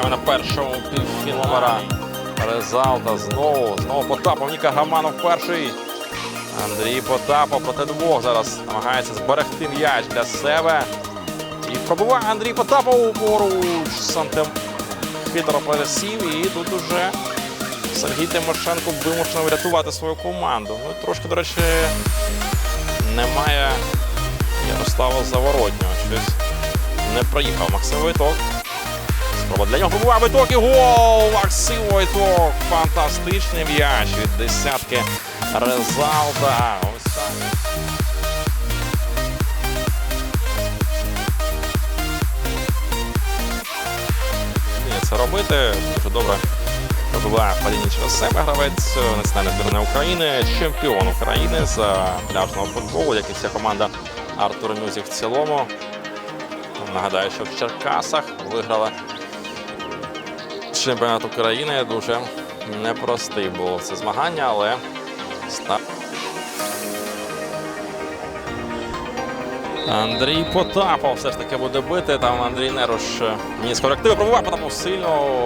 на першому півфіномера. Резалта знову. Знову Потапов. Ніка Гаманов перший. Андрій Потапов проти двох зараз намагається зберегти м'яч для себе. І пробиває Андрій Потапов поруч. Сантем хитро пересів. І тут уже Сергій Тимошенко вимушений врятувати свою команду. Ну, трошки, до речі, немає Ярослава Заворотнього. Щось не приїхав. Максим Войток. Спроба для нього пробуває Войток і гол! Максим Войток. Фантастичний м'яч від десятки Резалта. Ось так. Це робити. Дуже добре пробиває падіння через себе гравець національної збірної України, чемпіон України з пляжного футболу, як і вся команда Артур Мюзік в цілому. Нагадаю, що в Черкасах виграла чемпіонат України. Дуже непростий було це змагання, але Андрій Потапов все ж таки буде бити. Там Андрій Нерош ні з корективи пробував, Потапов сильно.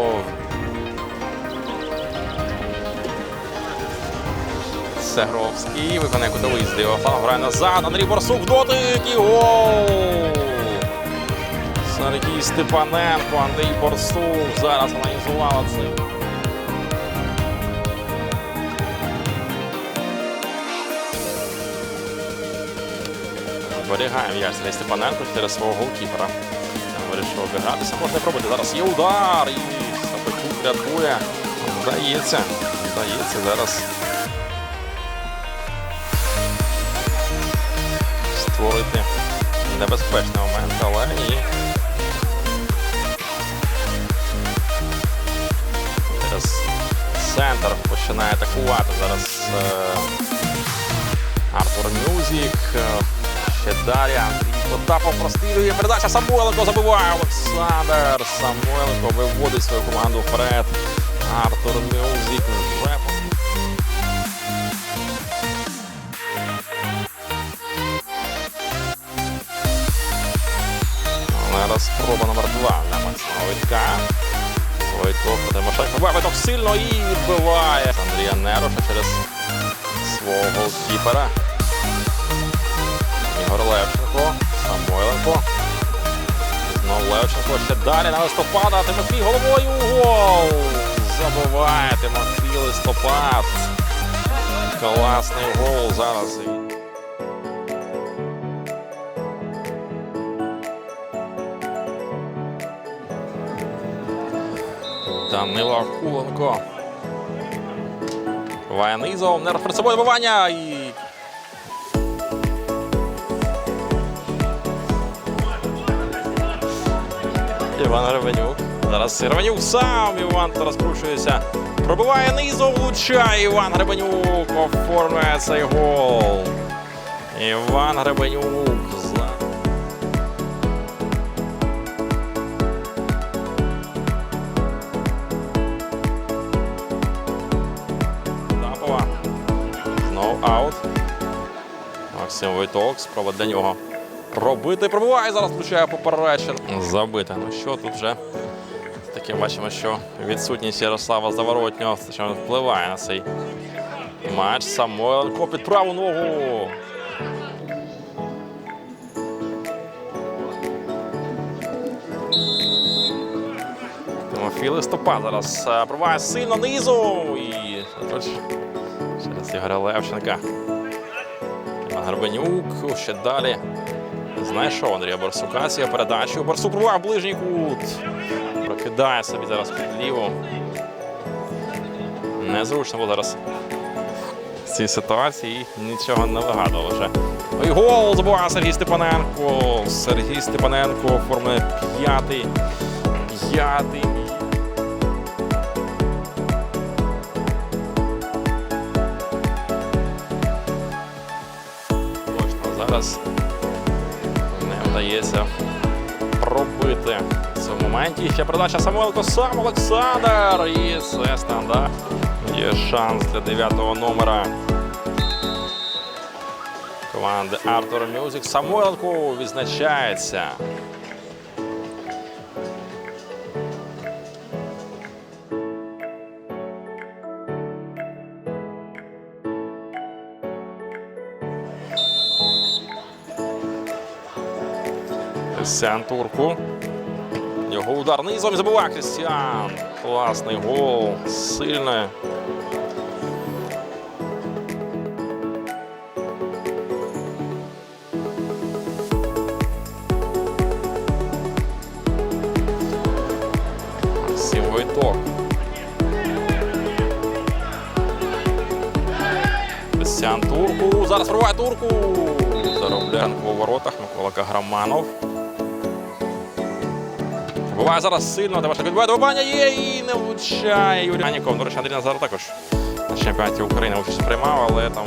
Сегровський виконає кутовий з флангу, грає назад. Андрій Борсук дотик і гол! Сергій Степаненко, Андрій Борсук зараз аналізувала це. Зберігає м'яч Сергій Степаненко через свого голкіпера. Вирішив обігратися, можна пробити. Зараз є удар і Сапетюк рятує. Вдається. Вдається зараз створити небезпечний момент, але ні. Центр починає атакувати. Зараз е, Артур Мюзік. е, Ще далі Потапов прострілює. Передача Самойленко забиває. Олександр Самойленко виводить свою команду вперед. Артур Мюзік вже спроба номер два для Максима Войтка. Войток Тимошенко. Войток сильно і відбиває Андрія Нероша через свого голкіпера. Ігор Левченко. Самойленко. Знову Левченко ще далі на листопада. Тимофій головою. Гол! Забиває Тимофій листопад. Класний гол зараз. Данило Куленко. Буває низом, не перед собою добивання і. Іван Ревенюк. Зараз Ревенюк сам. Іван розкручується. Пробиває низом, влучає Іван Гребенюк. Оформляє цей гол. Іван Гребенюк. Аут. Максим Войток. Спроба для нього. Пробити. Пробиває. Зараз включає попередження. Забити. Ну що тут вже таке бачимо, що відсутність Ярослава Заворотнього впливає на цей матч. Самойленко під праву ногу. Тимофій Листопад зараз е, пробиває сильно низу. І тож, через Ігоря Левченка. Іван Горбенюк. Ще далі. Знайшов Андрія Борсука. Цією передачу. Борсук пробиває в ближній кут. Прокидає собі зараз під ліву. Незручно було зараз в цій ситуації нічого не вигадував вже. Ой, гол забуває Сергій Степаненко. Сергій Степаненко оформляє п'ятий. П'ятий. Зараз не вдається пробити в цьому моменті. Ще передача Самойленко сам Олександр. І це стандарт. Є шанс для дев'ятого номера. Команди Артур Мюзик. Самойленко відзначається. Крістіан Турку. Його удар низом і забуває Крістіан. Класний гол. Сильний. Максим Войток. Зараз пробиває Турку. Заробленко у воротах. Микола Каграманов. Буває зараз сильно, Давай відбуває добування є і не влучає. Юрій Аніков. До речі, Андрій Назар також на чемпіонаті України участь приймав, але там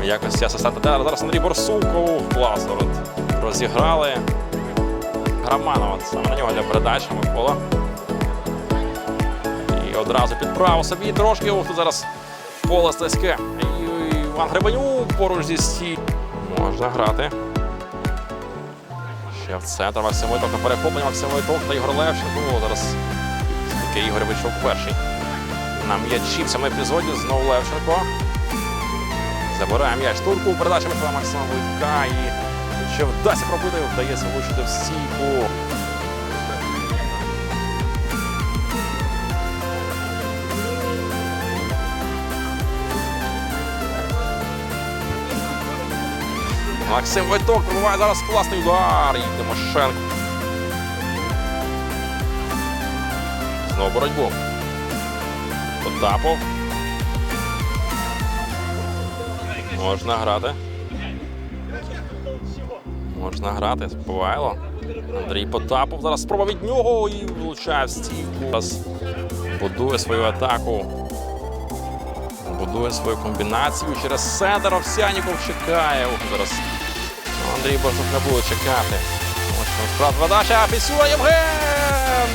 в якості асистента. Да, Зараз Андрій Борсуков. Клас от, розіграли. Граманова. Саме на нього для передачі Микола. І одразу підправив собі трошки. Ох, тут зараз поле стеське. І Іван Гребенюк поруч зі стій. Можна грати. Ще в центр Максим Войток на перехоплення. Максим Войток та Ігор Левченко. Зараз такий Ігор вийшов перший. На м'ячі в цьому епізоді знову Левченко. Забирає м'яч турку. Передача Михайла Максима Войтка. І ще вдасться пробити, вдається влучити в стійку. Максим Войток пробиває зараз класний удар. І Тимошенко. Знову боротьбу. Потапов. Можна грати. Можна грати. Спувайло. Андрій Потапов. Зараз спроба від нього і влучає в стійку. Зараз будує свою атаку. Будує свою комбінацію через центр. Овсяніков чекає. Зараз Андрій Борсов не буде чекати. Ось справа подача. Пісюра Євген!